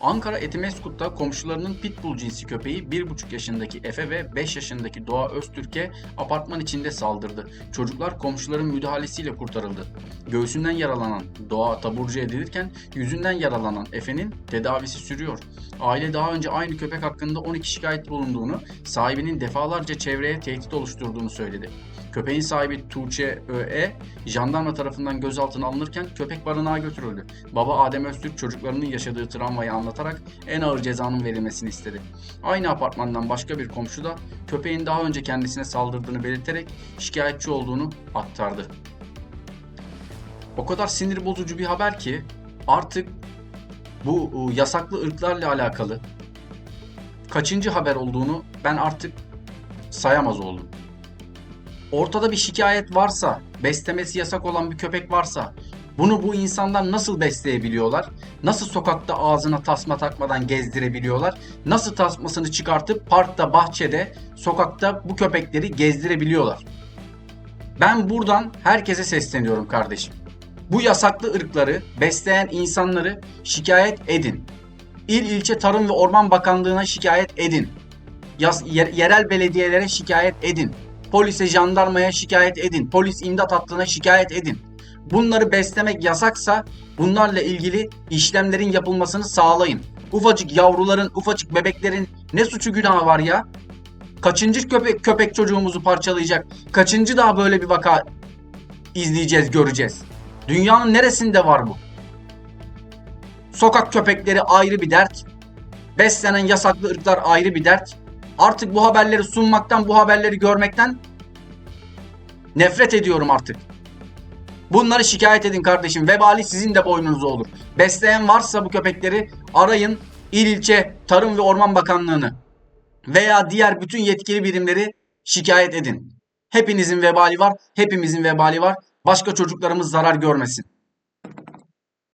Ankara Etimeskut'ta komşularının pitbull cinsi köpeği 1,5 yaşındaki Efe ve 5 yaşındaki Doğa Öztürk'e apartman içinde saldırdı. Çocuklar komşuların müdahalesiyle kurtarıldı. Göğsünden yaralanan Doğa taburcu edilirken yüzünden yaralanan Efe'nin tedavisi sürüyor. Aile daha önce aynı köpek hakkında 12 şikayet bulunduğunu, sahibinin defalarca çevreye tehdit oluşturduğunu söyledi. Köpeğin sahibi Tuğçe Ö.E. jandarma tarafından gözaltına alınırken köpek barınağa götürüldü. Baba Adem Öztürk çocuklarının yaşadığı travmayı anlatarak en ağır cezanın verilmesini istedi. Aynı apartmandan başka bir komşu da köpeğin daha önce kendisine saldırdığını belirterek şikayetçi olduğunu aktardı. O kadar sinir bozucu bir haber ki artık bu yasaklı ırklarla alakalı kaçıncı haber olduğunu ben artık sayamaz oldum. Ortada bir şikayet varsa, beslemesi yasak olan bir köpek varsa bunu bu insanlar nasıl besleyebiliyorlar? Nasıl sokakta ağzına tasma takmadan gezdirebiliyorlar? Nasıl tasmasını çıkartıp parkta, bahçede, sokakta bu köpekleri gezdirebiliyorlar? Ben buradan herkese sesleniyorum kardeşim. Bu yasaklı ırkları besleyen insanları şikayet edin. İl ilçe Tarım ve Orman Bakanlığı'na şikayet edin. Yerel belediyelere şikayet edin. Polise, jandarmaya şikayet edin. Polis imdat hattına şikayet edin. Bunları beslemek yasaksa bunlarla ilgili işlemlerin yapılmasını sağlayın. Ufacık yavruların, ufacık bebeklerin ne suçu günahı var ya? Kaçıncı köpek köpek çocuğumuzu parçalayacak? Kaçıncı daha böyle bir vaka izleyeceğiz, göreceğiz? Dünyanın neresinde var bu? Sokak köpekleri ayrı bir dert. Beslenen yasaklı ırklar ayrı bir dert. Artık bu haberleri sunmaktan, bu haberleri görmekten nefret ediyorum artık. Bunları şikayet edin kardeşim. Vebali sizin de boynunuza olur. Besleyen varsa bu köpekleri arayın İl ilçe Tarım ve Orman Bakanlığı'nı veya diğer bütün yetkili birimleri şikayet edin. Hepinizin vebali var, hepimizin vebali var. Başka çocuklarımız zarar görmesin.